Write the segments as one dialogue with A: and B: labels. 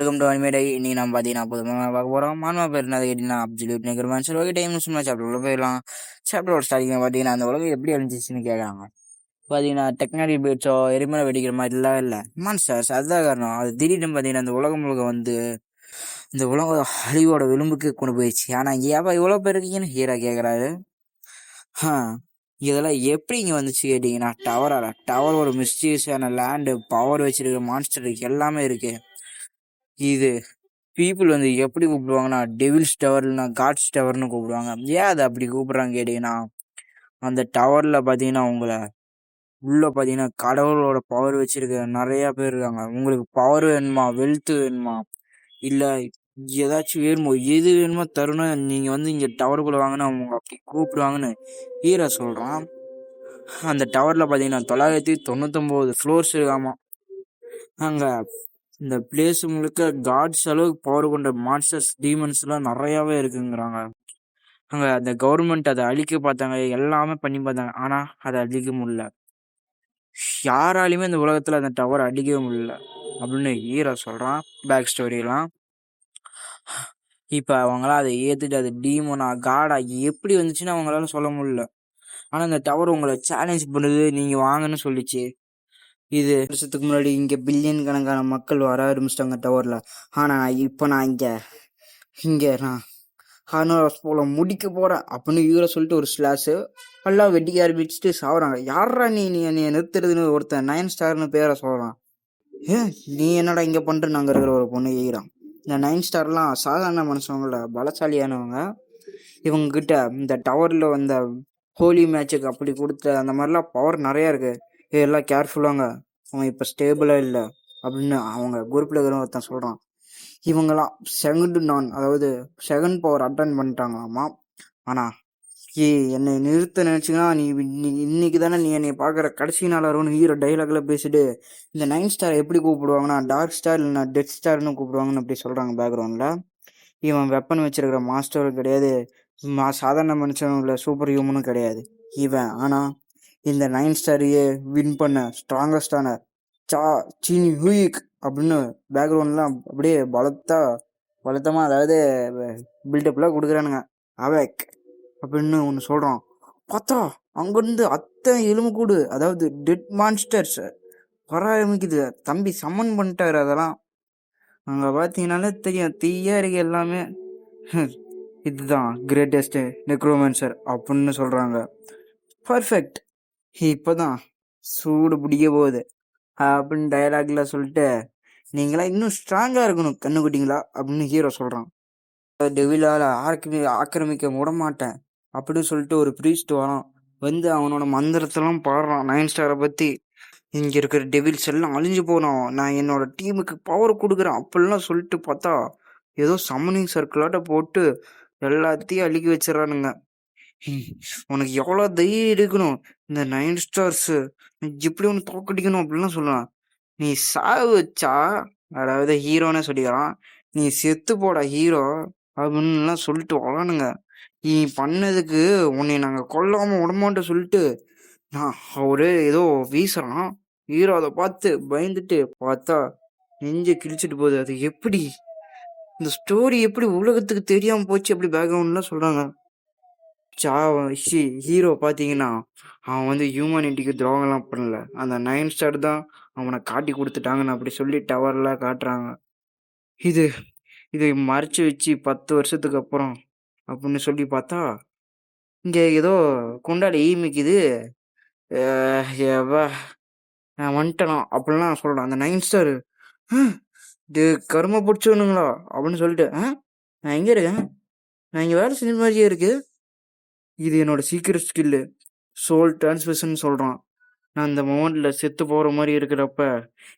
A: Welcome to அனிமேடை இன்னைக்கு நம்ம பார்த்தீங்கன்னா பொதுவாக பார்க்க போகிறோம் மாமா பேர் என்ன கேட்டிங்கன்னா அப்சல்யூட் நெகர்மேன் சரி ஓகே டைம் சும்மா சாப்டர் போயிடலாம். சாப்டரோட ஸ்டார்டிங் பார்த்தீங்கன்னா அந்த உலகம் எப்படி அழிஞ்சிச்சுன்னு கேட்குறாங்க பார்த்தீங்கன்னா டெக்னாலஜி பீட்ஸோ எரிமலை வெடிக்கிற மாதிரிலாம் இல்லை. மான்ஸ்டர்ஸ் அதுதான் காரணம். அது திடீர்னு பார்த்தீங்கன்னா அந்த உலகம் முழுக்க வந்து இந்த உலகம் அழிவோட விளிம்புக்கு கொண்டு போயிடுச்சு ஆனால் ஏப்பா இவ்வளோ பேர் இருக்கீங்கன்னு ஹீரா கேட்குறாரு ஆ இதெல்லாம் எப்படி இங்கே வந்துச்சு கேட்டிங்கன்னா டவரால் டவர் ஒரு மிஸ்டீரியஸான லேண்டு பவர் வச்சிருக்கிற மான்ஸ்டர் எல்லாமே இருக்குது இது பீப்புள் வந்து எப்படி கூப்பிடுவாங்கன்னா டெவில்ஸ் டவர் இல்லைனா காட்ஸ் டவர்னு கூப்பிடுவாங்க. ஏன் அதை அப்படி கூப்பிட்றாங்க கேட்டிங்கன்னா அந்த டவரில் பார்த்தீங்கன்னா உங்களை உள்ளே பார்த்தீங்கன்னா கடவுளோட பவர் வச்சுருக்க நிறையா பேர் இருக்காங்க. உங்களுக்கு பவர் வேணுமா வெல்த்து வேணுமா இல்லை ஏதாச்சும் வேணுமோ எது வேணுமோ தருணம். நீங்கள் வந்து இங்கே டவருக்குள்ளே வாங்கினா அவங்க அப்படி கூப்பிடுவாங்கன்னு ஹீரோ சொல்கிறான் அந்த டவரில் பார்த்தீங்கன்னா தொள்ளாயிரத்தி தொண்ணூத்தொம்போது ஃப்ளோர்ஸ் இருக்காமா. அங்கே இந்த பிளேஸ் முழுக்க காட்ஸ் அளவுக்கு பவர் கொண்ட மான்ஸ்டர்ஸ் டீமன்ஸ்லாம் நிறையாவே இருக்குங்கிறாங்க. அங்கே அந்த கவர்மெண்ட் அதை அழிக்க பார்த்தாங்க எல்லாமே பண்ணி பார்த்தாங்க. ஆனால் அதை அழிக்க முடியல. யாராலையுமே இந்த உலகத்தில் அந்த டவர் அடிக்கவே முடியல. அப்படின்னு ஹீரோ சொல்கிறான் பேக் ஸ்டோரியெல்லாம் இப்போ அவங்களாம் அதை ஏற்றுட்டு அது டீமனா காடா எப்படி வந்துச்சுன்னு அவங்களால சொல்ல முடியல. ஆனால் அந்த டவர் உங்களை சேலஞ்ச் பண்ணுது நீங்கள் வாங்கன்னு சொல்லிச்சு. இது வருஷத்துக்கு முன்னாடி இங்கே பில்லியன் கணக்கான மக்கள் வர ஆரம்பிச்சிட்டாங்க டவரில் ஆனால் இப்போ நான் இங்கே இங்கே நான் ஹானர் போல முடிக்க போகிறேன் அப்படின்னு இவரை சொல்லிட்டு ஒரு ஸ்லாஷு எல்லாம் வெட்டிக்க ஆரம்பிச்சுட்டு சாப்பிட்றாங்க யாரா நீ நீ என்னை நிறுத்துறதுன்னு ஒருத்தன் நயன் ஸ்டார்னு பேரை சொல்கிறான் ஏ நீ என்னடா இங்கே பண்ணுற நாங்கள் இருக்கிற ஒரு பொண்ணு ஏகிறான் இந்த நைன் ஸ்டார்லாம் சாதாரண மனுஷங்கள பலசாலியானவங்க. இவங்கக்கிட்ட இந்த டவரில் வந்த ஹோலி மேட்சுக்கு அப்படி கொடுத்த அந்த மாதிரிலாம் பவர் நிறையா இருக்குது எல்லாம் கேர்ஃபுல்லாங்க அவன் இப்போ ஸ்டேபிளாக இல்லை அப்படின்னு அவங்க குரூப்பில் இருக்கிற ஒருத்தன் சொல்கிறான் இவங்கெல்லாம் செகண்ட் நான் அதாவது செகண்ட் பவர் அட்டன் பண்ணிட்டாங்களாமா? ஆனால் ஏ என்னை நிறுத்த நினச்சிங்கன்னா நீ இன்னைக்கு தானே நீ என்னை பார்க்குற? கடைசி நாள் வரும்னு ஹீரோ டைலாகில் பேசிட்டு இந்த நைன் ஸ்டார் எப்படி கூப்பிடுவாங்கன்னா டார்க் ஸ்டார் இல்லைனா டெத் ஸ்டார்னு கூப்பிடுவாங்கன்னு அப்படி சொல்கிறாங்க பேக்ரவுண்டில் இவன் வெப்பன் வச்சிருக்கிற மாஸ்டரும் கிடையாது. சாதாரண மனுஷனும் இல்லை சூப்பர் ஹியூமனும் கிடையாது. இவன் ஆனால் இந்த நைன் ஸ்டாரையே வின் பண்ண ஸ்ட்ராங்கஸ்டான சா சீனி ஹூயிக் அப்படின்னு பேக்ரவுண்ட்லாம் அப்படியே பலத்தா பலத்தமாக அதாவது பில்டப்லாம் கொடுக்குறானுங்க. அவேக் அப்படின்னு ஒன்று சொல்கிறான் பார்த்தா அங்கேருந்து அத்தனை எலும்புக்கூடு அதாவது டெட் மான்ஸ்டர்ஸ் வர ஆரம்பிக்குது தம்பி சம்மன் பண்ணிட்டாரு அதெல்லாம். அங்கே பார்த்தீங்கனாலே தெரியும் தீயா இருக்கு எல்லாமே இதுதான் கிரேட்டஸ்ட் நெக்ரோமன்சர் அப்படின்னு சொல்கிறாங்க பர்ஃபெக்ட் இப்போதான் சூடு பிடிக்க போகுது. அப்படின்னு டயலாக்ல சொல்லிட்டு நீங்களாம் இன்னும் ஸ்ட்ராங்காக இருக்கணும் கண்ணுக்குட்டிங்களா? அப்படின்னு ஹீரோ சொல்கிறான் டெவிலால் ஆக்கிரமி ஆக்கிரமிக்க விடமாட்டேன் அப்படின்னு சொல்லிட்டு ஒரு ப்ரீஸ்ட் வரான். வந்து அவனோட மந்திரத்தெல்லாம் பாடுறான். நைன் ஸ்டாரை பற்றி இங்கே இருக்கிற டெவில்ஸ் எல்லாம் அழிஞ்சு போனோம். நான் என்னோட டீமுக்கு பவர் கொடுக்குறேன் அப்படிலாம் சொல்லிட்டு பார்த்தா ஏதோ சம்மனிங் சர்க்கிளாட்ட போட்டு எல்லாத்தையும் அழுகி வச்சிடறானுங்க. உனக்கு எவ்வளோ தைரியம் இருக்கணும்? இந்த நைன் ஸ்டார்ஸு எப்படி ஒன்று தோக்கடிக்கணும் அப்படின்லாம் சொல்லலாம். நீ சாவு வச்சா அதாவது ஹீரோனே சொல்லிக்கிறான் நீ செத்து போட ஹீரோ அப்படின்லாம் சொல்லிட்டு வரானுங்க நீ பண்ணதுக்கு உன்னை நாங்கள் கொல்லாமல் விடமாட்டோம் சொல்லிட்டு நான் அவரு ஏதோ வீசுறான். ஹீரோ அதை பார்த்து பயந்துட்டு பார்த்தா நெஞ்சை கிழிச்சிட்டு போகுது. அது எப்படி? இந்த ஸ்டோரி எப்படி உலகத்துக்கு தெரியாமல் போச்சு அப்படி பேக்ரவுண்ட்லாம் சொல்கிறாங்க சா ஹீ ஹீரோ பார்த்தீங்கன்னா அவன் வந்து ஹியூமனிட்டிக்கு துரோகம்லாம் பண்ணல. அந்த நைன் ஸ்டார் தான் அவனை காட்டி கொடுத்துட்டாங்கன்னு அப்படி சொல்லி டவர்லாம் காட்டுறாங்க. இது இதை மறைச்சி வச்சு பத்து வருஷத்துக்கு அப்புறம் அப்படின்னு சொல்லி பார்த்தா இங்கே ஏதோ குண்டாடி ஈமிக்குது. ஏவா அப்படிலாம் சொல்கிறான் அந்த நைன் ஸ்டார் இது கருமை பிடிச்சவனுங்களா? அப்படின்னு சொல்லிட்டு ஆ நான் எங்கே இருக்கேன்? நான் இங்கே வேலை செஞ்ச மாதிரியே இருக்குது இது என்னோட சீக்கிரம் ஸ்கில்லு சோல் டிரான்ஸ்மிஷன் சொல்கிறான் நான் இந்த மொமெண்ட்டில் செத்து போகிற மாதிரி இருக்கிறப்ப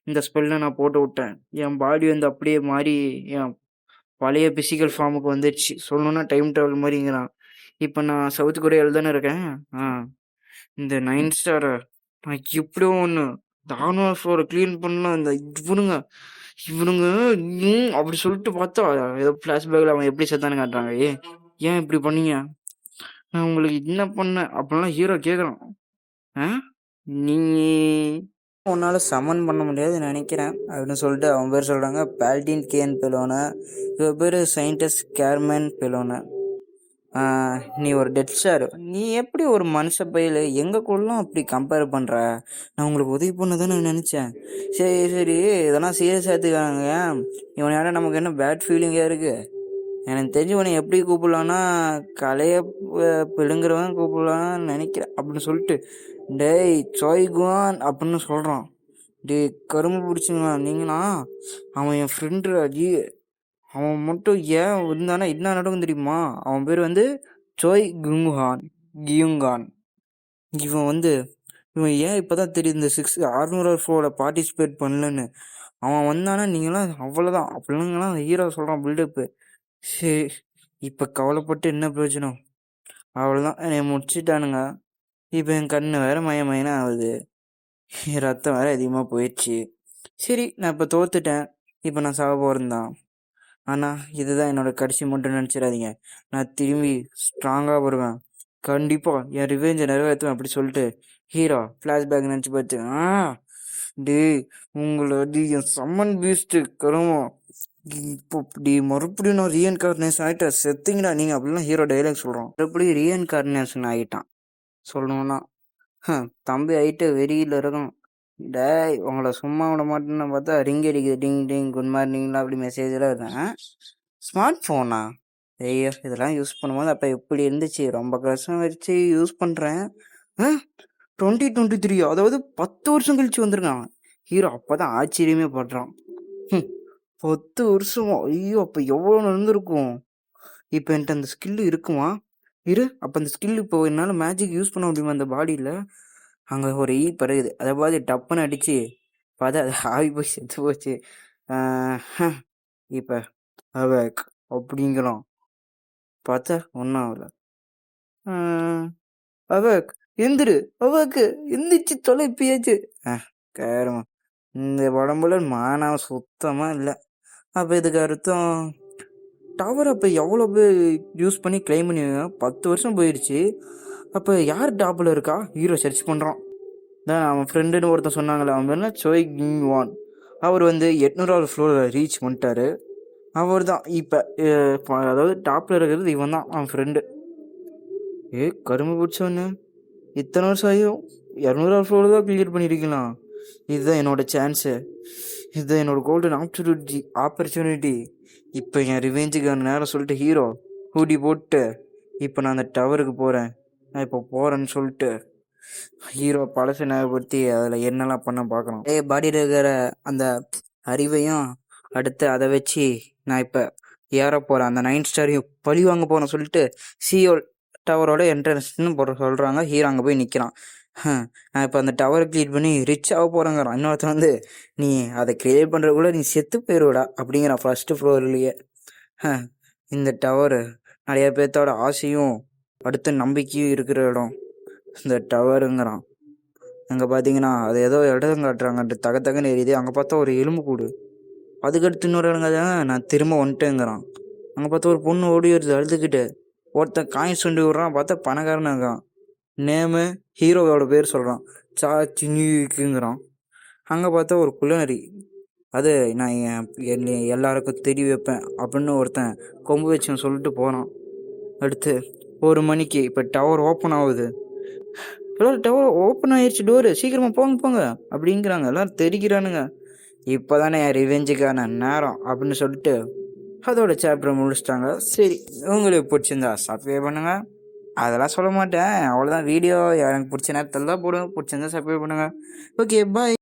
A: இந்த ஸ்பெல்லை நான் போட்டு விட்டேன். என் பாடி வந்து அப்படியே மாறி என் பழைய பிசிக்கல் ஃபார்முக்கு வந்துடுச்சு சொல்லணுன்னா டைம் ட்ராவல் மாதிரிங்கிறான். இப்போ நான் சவுத் கொரியாவில் தானே இருக்கேன். ஆ. இந்த நைன் ஸ்டாரை நான் எப்படியும் ஒன்று தானோ ஃப்ளோரை க்ளீன் பண்ணலாம். இந்த இவனுங்க இவனுங்க அப்படி சொல்லிட்டு பார்த்தா ஏதோ ஃப்ளாஷ்பேக்கில் அவன் எப்படி செத்தான்னு காட்டுறாங்க. ஏ ஏன் இப்படி பண்ணீங்க? நான் உங்களுக்கு என்ன பண்ணேன் அப்படிலாம் ஹீரோ கேட்குறான். ஆ? நீ உன்னால் சமன் பண்ண முடியாதுன்னு நினைக்கிறேன். அப்படின்னு சொல்லிட்டு அவன் பேர் சொல்கிறாங்க பால்டின் கேன் பெலோனா இவ பேர் சயின்டிஸ்ட் கேர்மேன் பெலோனை நீ ஒரு டெட் ஸ்டார் நீ எப்படி ஒரு மனுஷ பையில எங்களுக்குள்ளும் அப்படி கம்பேர் பண்ணுற நான் உங்களுக்கு உதவி பண்ண தானே நினச்சேன். சரி சரி. இதெல்லாம் சீரியஸ் எடுத்துக்கிறாங்க இவன் யாரும் நமக்கு என்ன பேட் ஃபீலிங்காக இருக்குது எனக்கு தெரிஞ்சு உன்னை எப்படி கூப்பிடலான்னா கலையை பிடுங்குறவன் கூப்பிடலான்னு நினைக்கிறேன் அப்படின்னு சொல்லிட்டு. டேய் சோய்குவான் அப்படின்னு சொல்கிறான் டேய் கரும்பு பிடிச்சிங்களா நீங்களா அவன் என் ஃப்ரெண்டு அஜி அவன் மட்டும் ஏன் இருந்தானா என்ன நடக்கும் தெரியுமா? அவன் பேர் வந்து சோய் குங்குஹான் கியுங்கான். இவன் வந்து இவன் ஏன் இப்போ தான் தெரியுது இந்த சிக்ஸ் அறுநூறு ஃபோட பார்ட்டிசிபேட் பண்ணலன்னு. அவன் வந்தானா நீங்களாம் அவ்வளோதான் அப்படிங்களாம் ஹீரோ சொல்கிறான் பில்டப்பு சரி இப்போ கவலைப்பட்டு என்ன பிரயோஜனம்? அவ்வளோதான் என்னை முடிச்சிட்டானுங்க. இப்போ என் கண்ணு வேற மயமயனா ஆகுது ரத்தம் வேற அதிகமாக போயிடுச்சு. சரி நான் இப்போ தோத்துட்டேன். இப்போ நான் சாக போகிறேன்தான் ஆனால் இதுதான் என்னோட கடைசி மட்டும் நினச்சிடாதீங்க. நான் திரும்பி ஸ்ட்ராங்காக வருவேன். கண்டிப்பாக என் ரிவெஞ்சை நிறைவேற்றுவேன் அப்படி சொல்லிட்டு. ஹீரோ ஃப்ளாஷ்பேக் நினச்சி பார்த்து ஆ டே உங்களை டி என் சம்மன் பீஸ்ட்டு கருமம் இப்போ இப்படி மறுபடியும் நான் ரீஎன்கார்னேஷன் ஆகிட்டேன் செத்துங்கடா நீங்கள் அப்படிலாம் ஹீரோ டைலாக் சொல்கிறோம் மறுபடியும் ரீஎன்கார்னேஷன் ஆகிட்டான் சொல்லணும்னா தம்பி ஆகிட்டு வெறியில் இருக்கும் டேய் உங்களை சும்மா விட மாட்டேன்னு பார்த்தா ரிங் அடிக்குது. டிங் டிங் குட் மார்னிங்லாம் அப்படி மெசேஜெலாம் இருக்கேன் ஸ்மார்ட் ஃபோனா ஐயோ இதெல்லாம் யூஸ் பண்ணும்போது அப்போ எப்படி இருந்துச்சு? ரொம்ப கஷ்டம் வச்சு யூஸ் பண்ணுறேன் டுவெண்ட்டி டுவெண்ட்டி த்ரீ அதாவது பத்து வருஷம் கழிச்சு வந்திருக்கான். ஹீரோ அப்போ தான் ஆச்சரியமே படுறான். ம் பத்து வருஷமா? ஐயோ! அப்போ எவ்வளோ நடந்திருக்கும்? இப்போ என்கிட்ட அந்த ஸ்கில் இருக்குமா? இரு அப்போ அந்த ஸ்கில் இப்போ என்னால் மேஜிக் யூஸ் பண்ண முடியுமா அந்த பாடியில் அங்கே ஒரு ஈ பறகுது அதை பார்த்து டப்புன்னு அடிச்சு பார்த்தா அது ஆவி போய் செத்து போச்சு. இப்போ அவக் அப்படிங்கிறோம் பார்த்தா ஒன்றும் ஆகல. அவக் எந்திரு அவக்கு எந்திரிச்சு தொலைப்பியாச்சு கேரமா. இந்த உடம்புல மானம் சுத்தமாக இல்லை. அப்போ இதுக்கு அர்த்தம் டவர் அப்போ எவ்வளோ பேர் யூஸ் பண்ணி க்ளைம் பண்ணி பத்து வருஷம் போயிடுச்சு அப்போ யார் டாப்பில் இருக்கா? ஹீரோ சர்ச் பண்ணுறான் தான் அவன் ஃப்ரெண்டுன்னு ஒருத்தன் சொன்னாங்களே அவன் பேர்னா சோய் கிங் வான் அவர் வந்து எட்நூறாவது ஃப்ளோரில் ரீச் பண்ணிட்டாரு. அவர் தான் இப்போ அதாவது டாப்பில் இருக்கிறது இவன் தான் அவன் ஃப்ரெண்டு ஏ கரும்பு பிடிச்சவனு? இத்தனை வருஷம் ஆகியும் இரநூறாவது ஃப்ளோரில் தான் கிளியர் பண்ணியிருக்கலாம் இதுதான் என்னோடய சான்ஸு இது என்னோட கோல்டன் ஆப்பர்ச்சுனிட்டி ஆப்பர்ச்சுனிட்டி இப்போ என் ரிவெஞ்சுக்கான நேரம் சொல்லிட்டு ஹீரோ ஹூடி போட்டு இப்போ நான் அந்த டவருக்கு போகிறேன் நான் இப்போ போகிறேன்னு சொல்லிட்டு ஹீரோ பழசு ஞாபகப்படுத்தி அதில் என்னெல்லாம் பண்ண பார்க்குறோம் ஏ பாடியில் இருக்கிற அந்த அறிவையும் அடுத்து அதை வச்சு நான் இப்போ ஏற போகிறேன் அந்த நைன் ஸ்டாரையும் பழி வாங்க போகிறேன் சொல்லிட்டு சிஓ டவரோட என்ட்ரன்ஸ்னு போட சொல்கிறாங்க ஹீரோ அங்கே போய் நிற்கிறான் நான் இப்போ அந்த டவரை க்ளீட் பண்ணி ரிச் ஆக போகிறேங்கிறான் இன்னொருத்தன் வந்து நீ அதை க்ரியேட் பண்ணுறதுக்குள்ள நீ செத்து போயிடுவடா அப்படிங்கிறான் ஃபஸ்ட்டு ஃப்ளோர்லேயே இந்த டவரு நிறைய பேர்த்தோட ஆசையும் அடுத்த நம்பிக்கையும் இருக்கிற இடம். இந்த டவருங்கிறான் அங்கே பார்த்தீங்கன்னா அது ஏதோ இடம் காட்டுறாங்க தக தகன்னு எரியுது. அங்கே பார்த்தா ஒரு எலும்பு கூடு. அதுக்கடுத்து இன்னொரு இடங்க நான் திரும்ப வந்துட்டேங்கிறான் அங்கே பார்த்தா ஒரு பொண்ணு ஓடி வருது அழுதுகிட்டு. ஒருத்தன் காயின் சுண்டி விட்றான் பார்த்தா பணக்காரன் இருக்கான். நேமு ஹீரோவோட பேர் சொல்கிறான் சா சின்னிக்குங்கிறான் அங்கே பார்த்தா ஒரு குள்ளநரி. அது நான் என் என்னை எல்லாருக்கும் தெரிய வைப்பேன் அப்படின்னு ஒருத்தன் கொம்பு வச்சுன்னு சொல்லிட்டு போகிறான் அடுத்து ஒரு மணிக்கு இப்போ டவர் ஓப்பன் ஆகுது. எல்லோரும் டவர் ஓப்பன் ஆயிடுச்சு டோரு சீக்கிரமாக போங்க போங்க அப்படிங்கிறாங்க. எல்லோரும் தெரிக்கிறானுங்க இப்போ தானே என் ரிவெஞ்சுக்கான நேரம் அப்படின்னு சொல்லிட்டு அதோட சாப்டர் முடிச்சிட்டாங்க. சரி உங்களுக்கு பிடிச்சிருந்தா சப்ஸ்கிரைப் பண்ணுங்கள் அதெல்லாம் சொல்ல மாட்டேன். அவ்வளோதான் வீடியோ எனக்கு பிடிச்ச நேரத்தில் தான் போடுவேன். பிடிச்சிருந்தா சப்ஸ்கிரைப் பண்ணுங்க. Okay bye